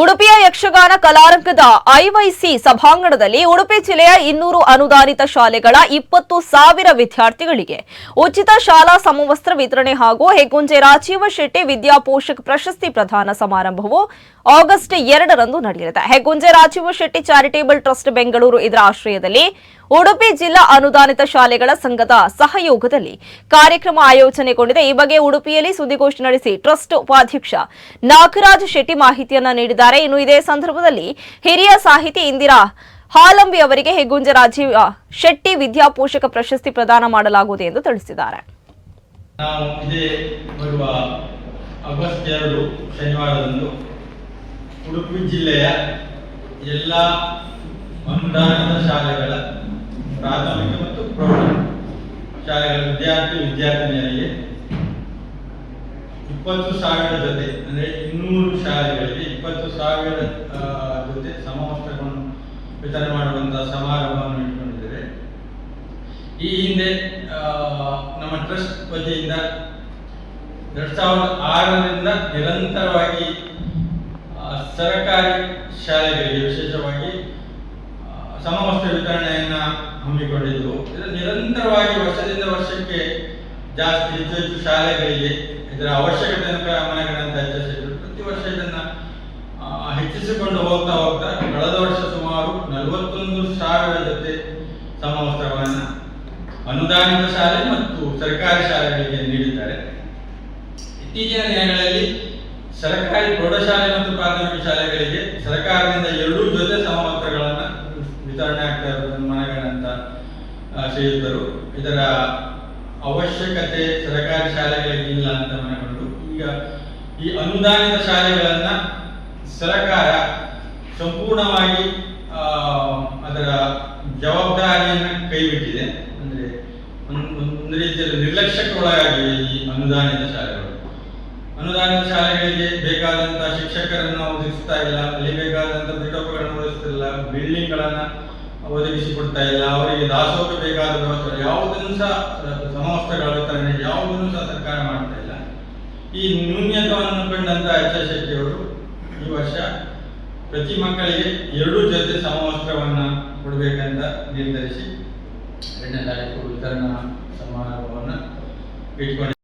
ಉಡುಪಿಯ ಯಕ್ಷಗಾನ ಕಲಾರಂಗದ ಐವೈಸಿ ಸಭಾಂಗಣದಲ್ಲಿ ಉಡುಪಿ ಜಿಲ್ಲೆಯ ಇನ್ನೂರು ಅನುದಾನಿತ ಶಾಲೆಗಳ ಇಪ್ಪತ್ತು ಸಾವಿರ ವಿದ್ಯಾರ್ಥಿಗಳಿಗೆ ಉಚಿತ ಶಾಲಾ ಸಮವಸ್ತ್ರ ವಿತರಣೆ ಹಾಗೂ ಹೆಗ್ಗುಂಜೆ ರಾಜೀವ ಶೆಟ್ಟಿ ವಿದ್ಯಾಪೋಷಕ್ ಪ್ರಶಸ್ತಿ ಪ್ರದಾನ ಸಮಾರಂಭವು ಆಗಸ್ಟ್ ಎರಡರಂದು ನಡೆಯಲಿದೆ. ಹೆಗ್ಗುಂಜೆ ರಾಜೀವ ಶೆಟ್ಟಿ ಚಾರಿಟೇಬಲ್ ಟ್ರಸ್ಟ್ ಬೆಂಗಳೂರು ಇದರ ಆಶ್ರಯದಲ್ಲಿ ಉಡುಪಿ ಜಿಲ್ಲಾ ಅನುದಾನಿತ ಶಾಲೆಗಳ ಸಂಘದ ಸಹಯೋಗದಲ್ಲಿ ಕಾರ್ಯಕ್ರಮ ಆಯೋಜನೆಗೊಂಡಿದೆ. ಈ ಬಗ್ಗೆ ಉಡುಪಿಯಲ್ಲಿ ಸುದ್ದಿಗೋಷ್ಠಿ ನಡೆಸಿ ಟ್ರಸ್ಟ್ ಉಪಾಧ್ಯಕ್ಷ ನಾಗರಾಜ್ ಶೆಟ್ಟಿ ಮಾಹಿತಿಯನ್ನ ನೀಡಿದ್ದಾರೆ. ಇನ್ನು ಇದೇ ಸಂದರ್ಭದಲ್ಲಿ ಹಿರಿಯ ಸಾಹಿತಿ ಇಂದಿರಾ ಹಾಲಂಬಿ ಅವರಿಗೆ ಹೆಗ್ಗುಂಜ ರಾಜೀವ ಶೆಟ್ಟಿ ವಿದ್ಯಾಪೋಷಕ ಪ್ರಶಸ್ತಿ ಪ್ರದಾನ ಮಾಡಲಾಗುವುದು ಎಂದು ತಿಳಿಸಿದ್ದಾರೆ. ಉಡುಪಿ ಜಿಲ್ಲೆಯ ಎಲ್ಲ ಅನುದಾನದ ಶಾಲೆಗಳ ಪ್ರಾಥಮಿಕ ಮತ್ತು ಪ್ರೌಢ ಶಾಲೆಗಳ ವಿದ್ಯಾರ್ಥಿ ವಿದ್ಯಾರ್ಥಿನಿಯರಿಗೆ ಇಪ್ಪತ್ತು ಸಾವಿರ ಜೊತೆ, ಅಂದರೆ ಇನ್ನೂರು ಶಾಲೆಗಳಿಗೆ ಇಪ್ಪತ್ತು ಸಾವಿರ ಜೊತೆ ಸಮವಸ್ತ್ರಗಳನ್ನು ವಿತರಣೆ ಮಾಡುವಂತಹ ಸಮಾರಂಭವನ್ನು ಇಟ್ಕೊಂಡಿದ್ದೇವೆ. ಈ ಹಿಂದೆ ನಮ್ಮ ಟ್ರಸ್ಟ್ ವತಿಯಿಂದ ಎರಡ್ ಸಾವಿರದ ಆರರಿಂದ ನಿರಂತರವಾಗಿ ಸರ್ಕಾರಿ ಶಾಲೆಗಳಿಗೆ ವಿಶೇಷವಾಗಿ ಸಮವಸ್ತ್ರ ವಿತರಣೆಯನ್ನ ಹಮ್ಮಿಕೊಂಡಿದ್ದು ಇದು ನಿರಂತರವಾಗಿ ವರ್ಷದಿಂದ ವರ್ಷಕ್ಕೆ ಜಾಸ್ತಿ ಹೆಚ್ಚು ಹೆಚ್ಚು ಶಾಲೆಗಳಿಗೆ ಇದರ ಅವಶ್ಯಕತೆಯನ್ನು ಮನೆಗಳಂತ ಹೆಚ್ಚಿಸಿದ್ರು. ಪ್ರತಿ ವರ್ಷ ಇದನ್ನ ಹೆಚ್ಚಿಸಿಕೊಂಡು ಹೋಗ್ತಾ ಹೋಗ್ತಾ ಕಳೆದ ವರ್ಷ ಸುಮಾರು ನಲವತ್ತೊಂದು ಸಾವಿರ ಜೊತೆ ಸಮವಸ್ತ್ರಗಳನ್ನು ಅನುದಾನಿತ ಶಾಲೆ ಮತ್ತು ಸರ್ಕಾರಿ ಶಾಲೆಗಳಿಗೆ ನೀಡಿದ್ದಾರೆ. ಇತ್ತೀಚಿನ ದಿನಗಳಲ್ಲಿ ಸರ್ಕಾರಿ ಪ್ರೌಢಶಾಲೆ ಮತ್ತು ಪ್ರಾಥಮಿಕ ಶಾಲೆಗಳಿಗೆ ಸರ್ಕಾರದಿಂದ ಎರಡೂ ಜೊತೆ ಸಮವಸ್ತ್ರಗಳನ್ನು ಶ್ರೀಯುತರು ಇದರ ಅವಶ್ಯಕತೆ ಸರ್ಕಾರಿ ಶಾಲೆಗಳಿಗೆ ಇಲ್ಲ ಅಂತ ಮನಗೊಂಡು ಈಗ ಈ ಅನುದಾನಿತ ಶಾಲೆಗಳನ್ನ ಸರ್ಕಾರ ಸಂಪೂರ್ಣವಾಗಿ ಅದರ ಜವಾಬ್ದಾರಿಯನ್ನು ಕೈಬಿಟ್ಟಿದೆ. ಅಂದ್ರೆ ಒಂದು ರೀತಿಯಲ್ಲಿ ನಿರ್ಲಕ್ಷ್ಯಕ್ಕೆ ಈ ಅನುದಾನಿತ ಶಾಲೆಗಳು. ಅನುದಾನಿತ ಶಾಲೆಗಳಿಗೆ ಬೇಕಾದಂತಹ ಶಿಕ್ಷಕರನ್ನು ಒದಗಿಸ್ತಾ ಇಲ್ಲ, ಅಲ್ಲಿ ಬೇಕಾದಂತಹ ಪೀಠೋಪಕರಣ ಒದಗಿಸ್ತಿಲ್ಲ ಬಿಲ್ಡಿಂಗ್ ಗಳನ್ನ ಒದಗಿಸಿ ಕೊಡ್ತಾ ಇಲ್ಲ. ಅವರಿಗೆ ದಾಸೋಹ ಬೇಕಾದ ವ್ಯವಸ್ಥೆ ಯಾವುದನ್ನು ಸಹ ಸಮವಸ್ತ್ರಗಳ ಯಾವುದನ್ನು ಸಹ ಸರ್ಕಾರ ಮಾಡ್ತಾ ಇಲ್ಲ. ಈ ನ್ಯೂನ್ಯತವನ್ನು ಕಂಡಂತ ಎಚ್ ಎಸ್ ಶೆಟ್ಟಿ ಅವರು ಈ ವರ್ಷ ಪ್ರತಿ ಮಕ್ಕಳಿಗೆ ಎರಡು ಜೊತೆ ಸಮವಸ್ತ್ರವನ್ನ ಕೊಡಬೇಕಂತ ನಿರ್ಧರಿಸಿ ಎರಡನೇ ತಾರೀಕು ವಿತರಣಾ ಸಮಾರಂಭವನ್ನ ಇಟ್ಕೊಂಡು